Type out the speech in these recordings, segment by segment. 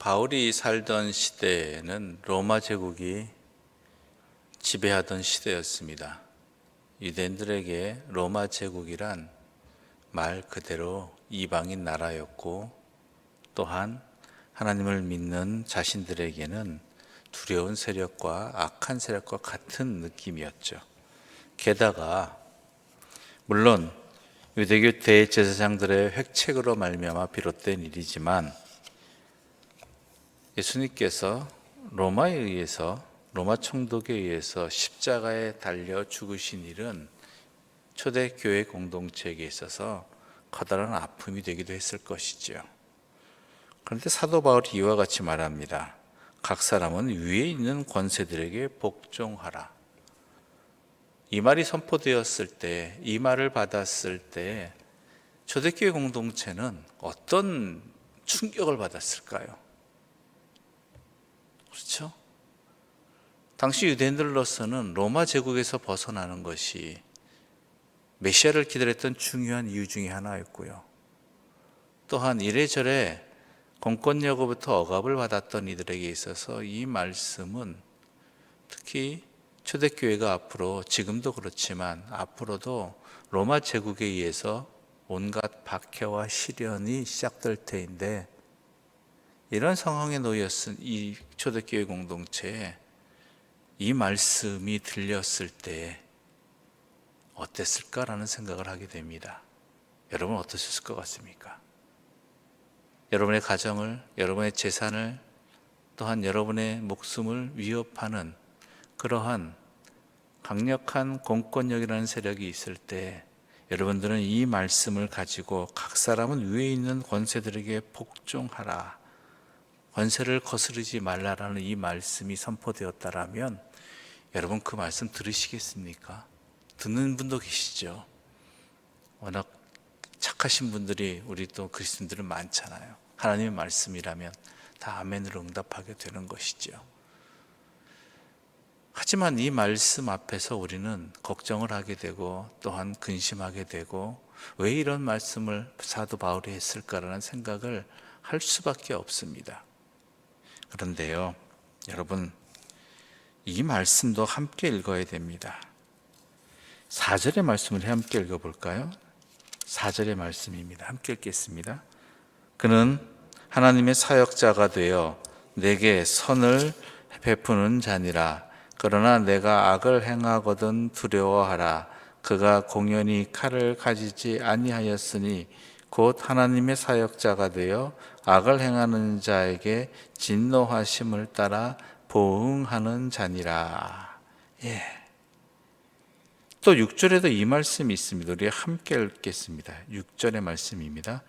바울이 살던 시대에는 로마 제국이 지배하던 시대였습니다. 유대인들에게 로마 제국이란 말 그대로 이방인 나라였고 또한 하나님을 믿는 자신들에게는 두려운 세력과 악한 세력과 같은 느낌이었죠. 게다가 물론 유대교 대제사장들의 획책으로 말미암아 비롯된 일이지만 예수님께서 로마에 의해서 로마 총독에 의해서 십자가에 달려 죽으신 일은 초대 교회 공동체에게 있어서 커다란 아픔이 되기도 했을 것이지요. 그런데 사도 바울이 이와 같이 말합니다. 각 사람은 위에 있는 권세들에게 복종하라. 이 말이 선포되었을 때, 이 말을 받았을 때 초대교회 공동체는 어떤 충격을 받았을까요? 그렇죠? 당시 유대인들로서는 로마 제국에서 벗어나는 것이 메시아를 기다렸던 중요한 이유 중에 하나였고요. 또한 이래저래 공권력으로부터 억압을 받았던 이들에게 있어서 이 말씀은 특히 초대교회가 앞으로 지금도 그렇지만 앞으로도 로마 제국에 의해서 온갖 박해와 시련이 시작될 때인데 이런 상황에 놓였은 이 초대교회 공동체에 이 말씀이 들렸을 때 어땠을까라는 생각을 하게 됩니다. 여러분 어떠셨을 것 같습니까? 여러분의 가정을, 여러분의 재산을, 또한 여러분의 목숨을 위협하는 그러한 강력한 공권력이라는 세력이 있을 때 여러분들은 이 말씀을 가지고 각 사람은 위에 있는 권세들에게 복종하라. 권세를 거스르지 말라라는 이 말씀이 선포되었다라면 여러분 그 말씀 들으시겠습니까? 듣는 분도 계시죠. 워낙 착하신 분들이 우리 또 그리스도인들은 많잖아요. 하나님의 말씀이라면 다 아멘으로 응답하게 되는 것이죠. 하지만 이 말씀 앞에서 우리는 걱정을 하게 되고 또한 근심하게 되고 왜 이런 말씀을 사도 바울이 했을까라는 생각을 할 수밖에 없습니다. 그런데요, 여러분, 이 말씀도 함께 읽어야 됩니다. 4절의 말씀을 함께 읽어볼까요? 4절의 말씀입니다. 함께 읽겠습니다. 그는 하나님의 사역자가 되어 내게 선을 베푸는 자니라. 그러나 내가 악을 행하거든 두려워하라. 그가 공연히 칼을 가지지 아니하였으니 곧 하나님의 사역자가 되어 악을 행하는 자에게 진노하심을 따라 보응하는 자니라. 예. 또 6절에도 이 말씀이 있습니다. 우리 함께 읽겠습니다. 6절의 말씀입니다.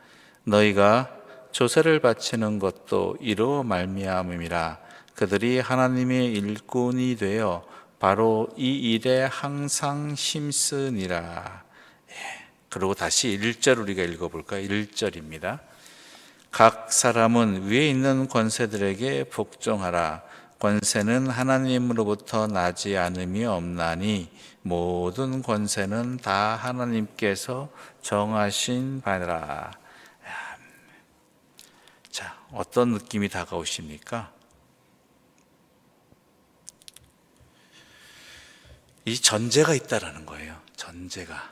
너희가 조세를 바치는 것도 이로 말미암음이라 그들이 하나님의 일꾼이 되어 바로 이 일에 항상 힘쓰니라. 예. 그리고 다시 1절 우리가 읽어볼까요? 1절입니다. 각 사람은 위에 있는 권세들에게 복종하라. 권세는 하나님으로부터 나지 않음이 없나니 모든 권세는 다 하나님께서 정하신 바라. 자, 어떤 느낌이 다가오십니까? 이 전제가 있다라는 거예요. 전제가.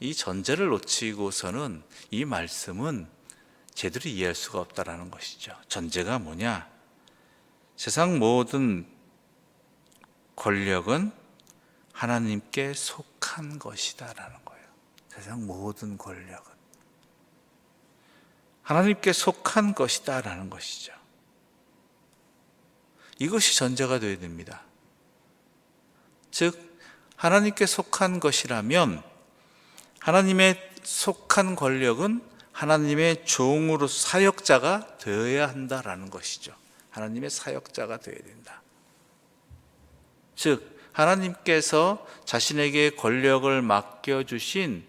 이 전제를 놓치고서는 이 말씀은 제대로 이해할 수가 없다라는 것이죠. 전제가 뭐냐? 세상 모든 권력은 하나님께 속한 것이다라는 거예요. 세상 모든 권력은 하나님께 속한 것이다라는 것이죠. 이것이 전제가 되어야 됩니다. 즉 하나님께 속한 것이라면 하나님의 속한 권력은 하나님의 종으로 사역자가 되어야 한다라는 것이죠. 하나님의 사역자가 되어야 된다. 즉 하나님께서 자신에게 권력을 맡겨 주신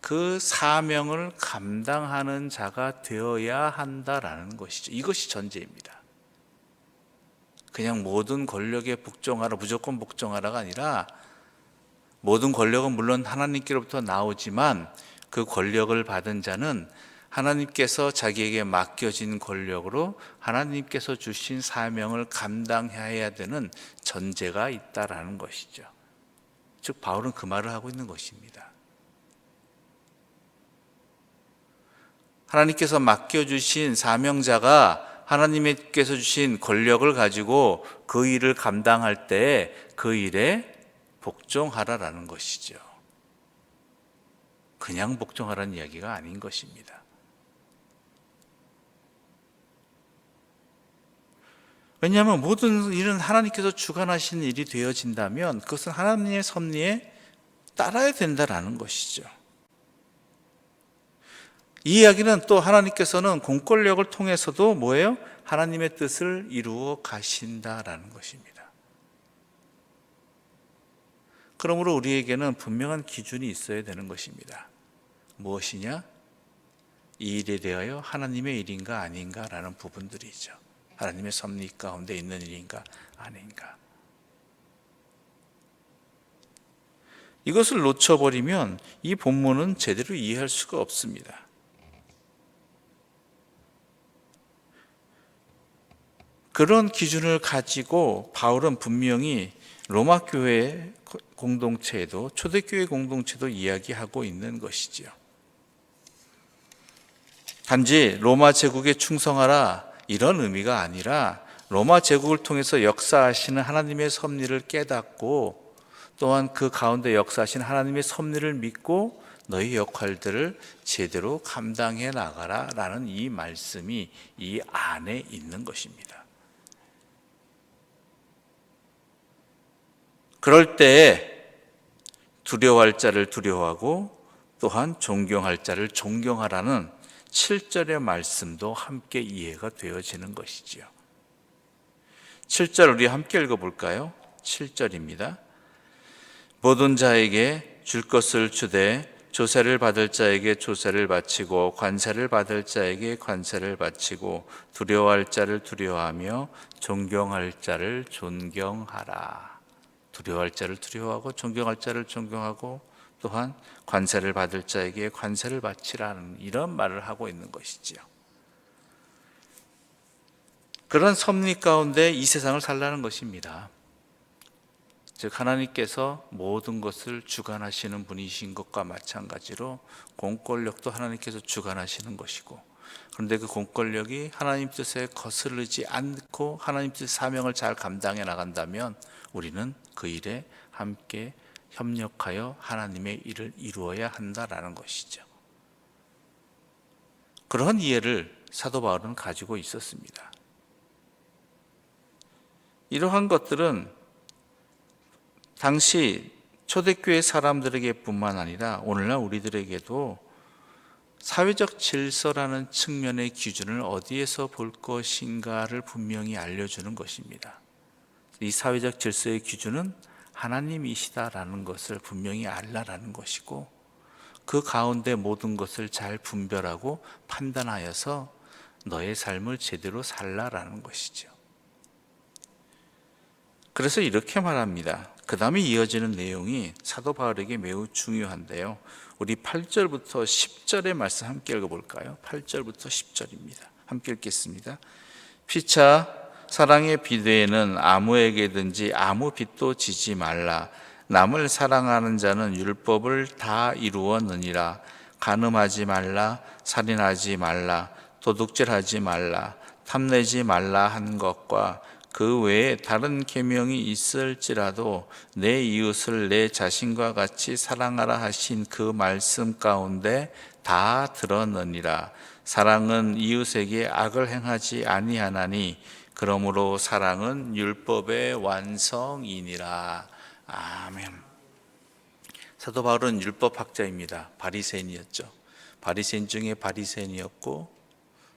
그 사명을 감당하는 자가 되어야 한다라는 것이죠. 이것이 전제입니다. 그냥 모든 권력에 복종하라, 무조건 복종하라가 아니라 모든 권력은 물론 하나님께로부터 나오지만 그 권력을 받은 자는 하나님께서 자기에게 맡겨진 권력으로 하나님께서 주신 사명을 감당해야 되는 전제가 있다라는 것이죠. 즉 바울은 그 말을 하고 있는 것입니다. 하나님께서 맡겨주신 사명자가 하나님께서 주신 권력을 가지고 그 일을 감당할 때 그 일에 복종하라라는 것이죠. 그냥 복종하라는 이야기가 아닌 것입니다. 왜냐하면 모든 일은 하나님께서 주관하신 일이 되어진다면 그것은 하나님의 섭리에 따라야 된다라는 것이죠. 이 이야기는 또 하나님께서는 공권력을 통해서도 뭐예요? 하나님의 뜻을 이루어 가신다라는 것입니다. 그러므로 우리에게는 분명한 기준이 있어야 되는 것입니다. 무엇이냐? 이 일에 대하여 하나님의 일인가 아닌가라는 부분들이죠. 하나님의 섭리 가운데 있는 일인가 아닌가. 이것을 놓쳐버리면 이 본문은 제대로 이해할 수가 없습니다. 그런 기준을 가지고 바울은 분명히 로마 교회 공동체에도 초대교회 공동체도 이야기하고 있는 것이지요. 단지 로마 제국에 충성하라 이런 의미가 아니라 로마 제국을 통해서 역사하시는 하나님의 섭리를 깨닫고 또한 그 가운데 역사하신 하나님의 섭리를 믿고 너희 역할들을 제대로 감당해 나가라 라는 이 말씀이 이 안에 있는 것입니다. 그럴 때 두려워할 자를 두려워하고 또한 존경할 자를 존경하라는 7절의 말씀도 함께 이해가 되어지는 것이지요. 7절 우리 함께 읽어볼까요? 7절입니다. 모든 자에게 줄 것을 주되 조세를 받을 자에게 조세를 바치고 관세를 받을 자에게 관세를 바치고 두려워할 자를 두려워하며 존경할 자를 존경하라. 두려워할 자를 두려워하고 존경할 자를 존경하고 또한 관세를 받을 자에게 관세를 바치라는 이런 말을 하고 있는 것이지요. 그런 섭리 가운데 이 세상을 살라는 것입니다. 즉 하나님께서 모든 것을 주관하시는 분이신 것과 마찬가지로 공권력도 하나님께서 주관하시는 것이고 그런데 그 공권력이 하나님 뜻에 거스르지 않고 하나님 뜻 사명을 잘 감당해 나간다면 우리는 그 일에 함께 협력하여 하나님의 일을 이루어야 한다라는 것이죠. 그런 이해를 사도 바울은 가지고 있었습니다. 이러한 것들은 당시 초대교회 사람들에게뿐만 아니라 오늘날 우리들에게도 사회적 질서라는 측면의 기준을 어디에서 볼 것인가를 분명히 알려주는 것입니다. 이 사회적 질서의 기준은 하나님이시다라는 것을 분명히 알라라는 것이고 그 가운데 모든 것을 잘 분별하고 판단하여서 너의 삶을 제대로 살라라는 것이죠. 그래서 이렇게 말합니다. 그 다음에 이어지는 내용이 사도 바울에게 매우 중요한데요. 우리 8절부터 10절의 말씀 함께 읽어볼까요? 8절부터 10절입니다. 함께 읽겠습니다. 피차 사랑의 비대에는 아무에게든지 아무 빚도 지지 말라. 남을 사랑하는 자는 율법을 다 이루었느니라. 간음하지 말라, 살인하지 말라, 도둑질하지 말라, 탐내지 말라 한 것과 그 외에 다른 계명이 있을지라도 내 이웃을 내 자신과 같이 사랑하라 하신 그 말씀 가운데 다 들었느니라. 사랑은 이웃에게 악을 행하지 아니하나니 그러므로 사랑은 율법의 완성이니라. 아멘. 사도 바울은 율법 학자입니다. 바리새인이었죠. 바리새인 중에 바리새인이었고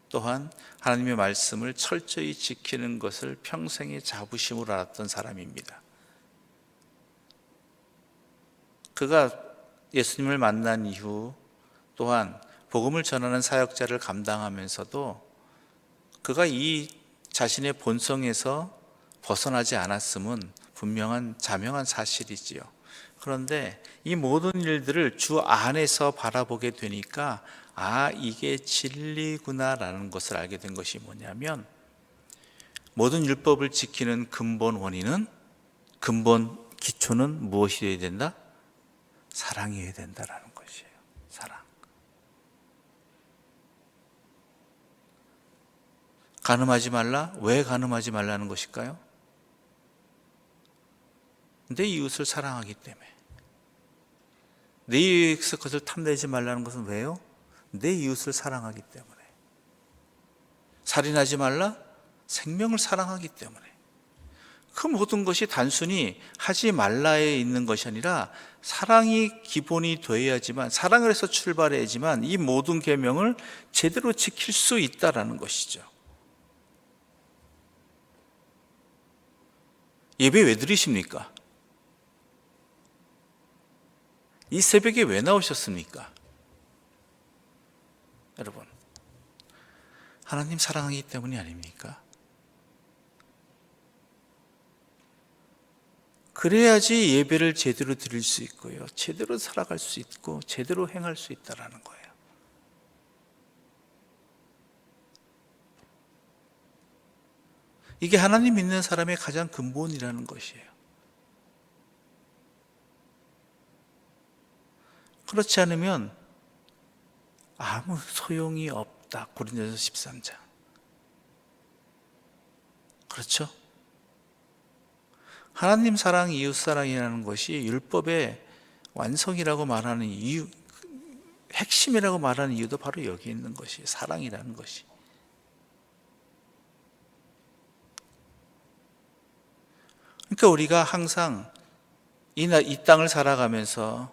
또한 하나님의 말씀을 철저히 지키는 것을 평생의 자부심으로 알았던 사람입니다. 그가 예수님을 만난 이후 또한 복음을 전하는 사역자를 감당하면서도 그가 이 자신의 본성에서 벗어나지 않았음은 분명한 자명한 사실이지요. 그런데 이 모든 일들을 주 안에서 바라보게 되니까 아, 이게 진리구나라는 것을 알게 된 것이 뭐냐면 모든 율법을 지키는 근본 원인은 근본 기초는 무엇이어야 된다? 사랑이어야 된다라는 것이에요. 사랑. 가늠하지 말라? 왜 가늠하지 말라는 것일까요? 내 이웃을 사랑하기 때문에. 내 이웃의 것을 탐내지 말라는 것은 왜요? 내 이웃을 사랑하기 때문에. 살인하지 말라? 생명을 사랑하기 때문에. 그 모든 것이 단순히 하지 말라에 있는 것이 아니라 사랑이 기본이 되어야지만 사랑을 해서 출발해야지만 이 모든 계명을 제대로 지킬 수 있다라는 것이죠. 예배 왜 드리십니까? 이 새벽에 왜 나오셨습니까? 여러분, 하나님 사랑하기 때문이 아닙니까? 그래야지 예배를 제대로 드릴 수 있고요. 제대로 살아갈 수 있고, 제대로 행할 수 있다라는 거예요. 이게 하나님 믿는 사람의 가장 근본이라는 것이에요. 그렇지 않으면 아무 소용이 없다. 고린도서 13장. 그렇죠? 하나님 사랑, 이웃 사랑이라는 것이 율법의 완성이라고 말하는 이유, 핵심이라고 말하는 이유도 바로 여기 있는 것이 사랑이라는 것이. 그러니까 우리가 항상 이, 나, 이 땅을 살아가면서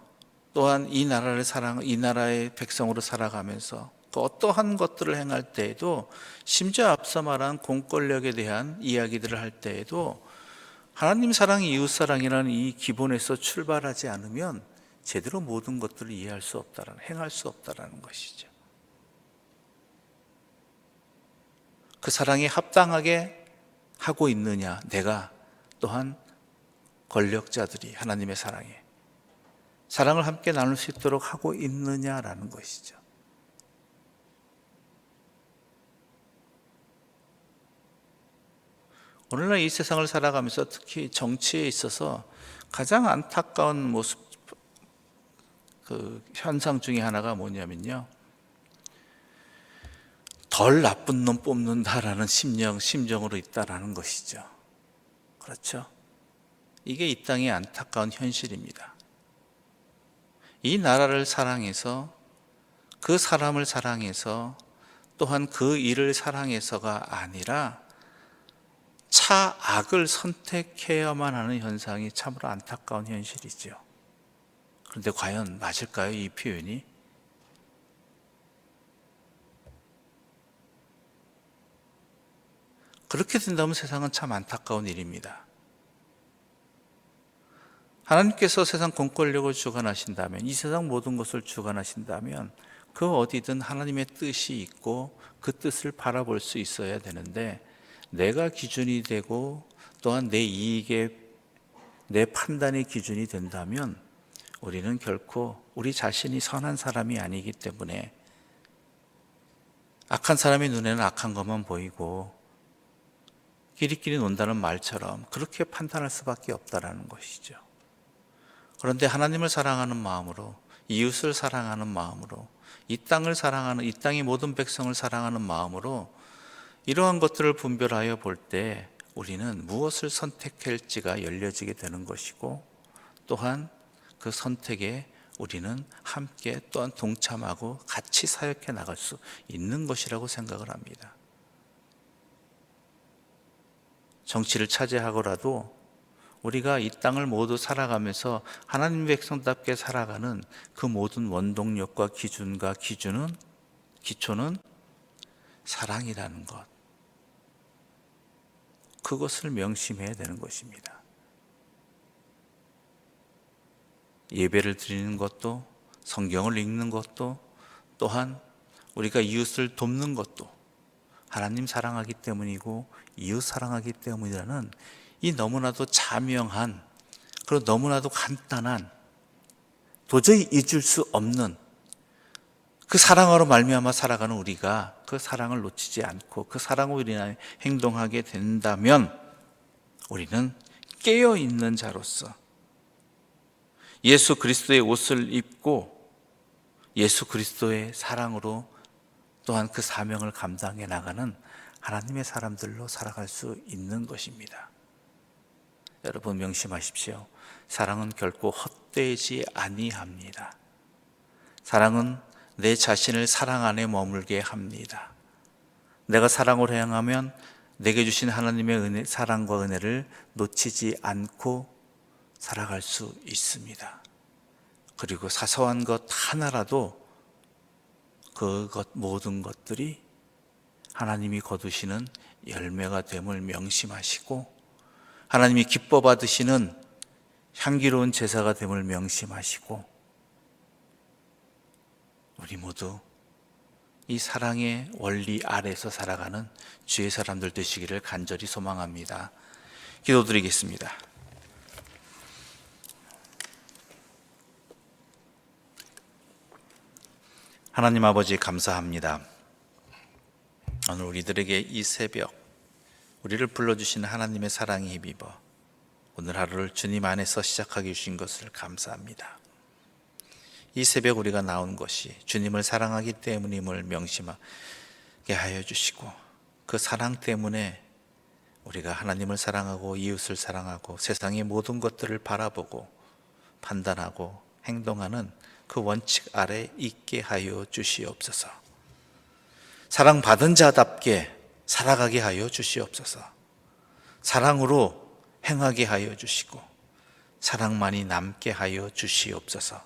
또한 이 나라를 사랑, 이 나라의 백성으로 살아가면서 그 어떠한 것들을 행할 때에도 심지어 앞서 말한 공권력에 대한 이야기들을 할 때에도 하나님 사랑, 이웃 사랑이라는 이 기본에서 출발하지 않으면 제대로 모든 것들을 이해할 수 없다라는, 행할 수 없다라는 것이죠. 그 사랑에 합당하게 하고 있느냐, 내가 또한 권력자들이 하나님의 사랑에 사랑을 함께 나눌 수 있도록 하고 있느냐라는 것이죠. 오늘날 이 세상을 살아가면서 특히 정치에 있어서 가장 안타까운 모습, 그 현상 중에 하나가 뭐냐면요. 덜 나쁜 놈 뽑는다라는 심령, 심정으로 있다라는 것이죠. 그렇죠? 이게 이 땅의 안타까운 현실입니다. 이 나라를 사랑해서 그 사람을 사랑해서 또한 그 일을 사랑해서가 아니라 차 악을 선택해야만 하는 현상이 참으로 안타까운 현실이죠. 그런데 과연 맞을까요? 이 표현이? 그렇게 된다면 세상은 참 안타까운 일입니다. 하나님께서 세상 공권력을 주관하신다면, 이 세상 모든 것을 주관하신다면, 그 어디든 하나님의 뜻이 있고 그 뜻을 바라볼 수 있어야 되는데, 내가 기준이 되고 또한 내 이익에 내 판단의 기준이 된다면 우리는 결코 우리 자신이 선한 사람이 아니기 때문에 악한 사람의 눈에는 악한 것만 보이고 끼리끼리 논다는 말처럼 그렇게 판단할 수밖에 없다라는 것이죠. 그런데 하나님을 사랑하는 마음으로 이웃을 사랑하는 마음으로 이 땅을 사랑하는 이 땅의 모든 백성을 사랑하는 마음으로 이러한 것들을 분별하여 볼 때 우리는 무엇을 선택할지가 열려지게 되는 것이고 또한 그 선택에 우리는 함께 또한 동참하고 같이 사역해 나갈 수 있는 것이라고 생각을 합니다. 정치를 차지하고라도 우리가 이 땅을 모두 살아가면서 하나님 백성답게 살아가는 그 모든 원동력과 기준과 기준은 기초는 사랑이라는 것. 그것을 명심해야 되는 것입니다. 예배를 드리는 것도 성경을 읽는 것도 또한 우리가 이웃을 돕는 것도 하나님 사랑하기 때문이고 이웃 사랑하기 때문이라는 이 너무나도 자명한 그리고 너무나도 간단한 도저히 잊을 수 없는 그 사랑으로 말미암아 살아가는 우리가 그 사랑을 놓치지 않고 그 사랑으로 인하여 행동하게 된다면 우리는 깨어 있는 자로서 예수 그리스도의 옷을 입고 예수 그리스도의 사랑으로 또한 그 사명을 감당해 나가는 하나님의 사람들로 살아갈 수 있는 것입니다. 여러분 명심하십시오. 사랑은 결코 헛되지 아니합니다. 사랑은 내 자신을 사랑 안에 머물게 합니다. 내가 사랑으로 행하면 내게 주신 하나님의 은혜, 사랑과 은혜를 놓치지 않고 살아갈 수 있습니다. 그리고 사소한 것 하나라도 그것 모든 것들이 하나님이 거두시는 열매가 됨을 명심하시고 하나님이 기뻐 받으시는 향기로운 제사가 됨을 명심하시고 우리 모두 이 사랑의 원리 아래서 살아가는 주의 사람들 되시기를 간절히 소망합니다. 기도드리겠습니다. 하나님 아버지 감사합니다. 오늘 우리들에게 이 새벽 우리를 불러주신 하나님의 사랑에 힘입어 오늘 하루를 주님 안에서 시작하게 주신 것을 감사합니다. 이 새벽 우리가 나온 것이 주님을 사랑하기 때문임을 명심하게 하여 주시고 그 사랑 때문에 우리가 하나님을 사랑하고 이웃을 사랑하고 세상의 모든 것들을 바라보고 판단하고 행동하는 그 원칙 아래 있게 하여 주시옵소서. 사랑받은 자답게 살아가게 하여 주시옵소서. 사랑으로 행하게 하여 주시고 사랑만이 남게 하여 주시옵소서.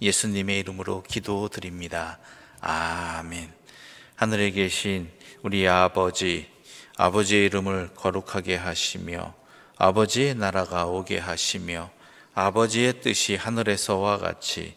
예수님의 이름으로 기도드립니다. 아멘. 하늘에 계신 우리 아버지, 아버지의 이름을 거룩하게 하시며 아버지의 나라가 오게 하시며 아버지의 뜻이 하늘에서와 같이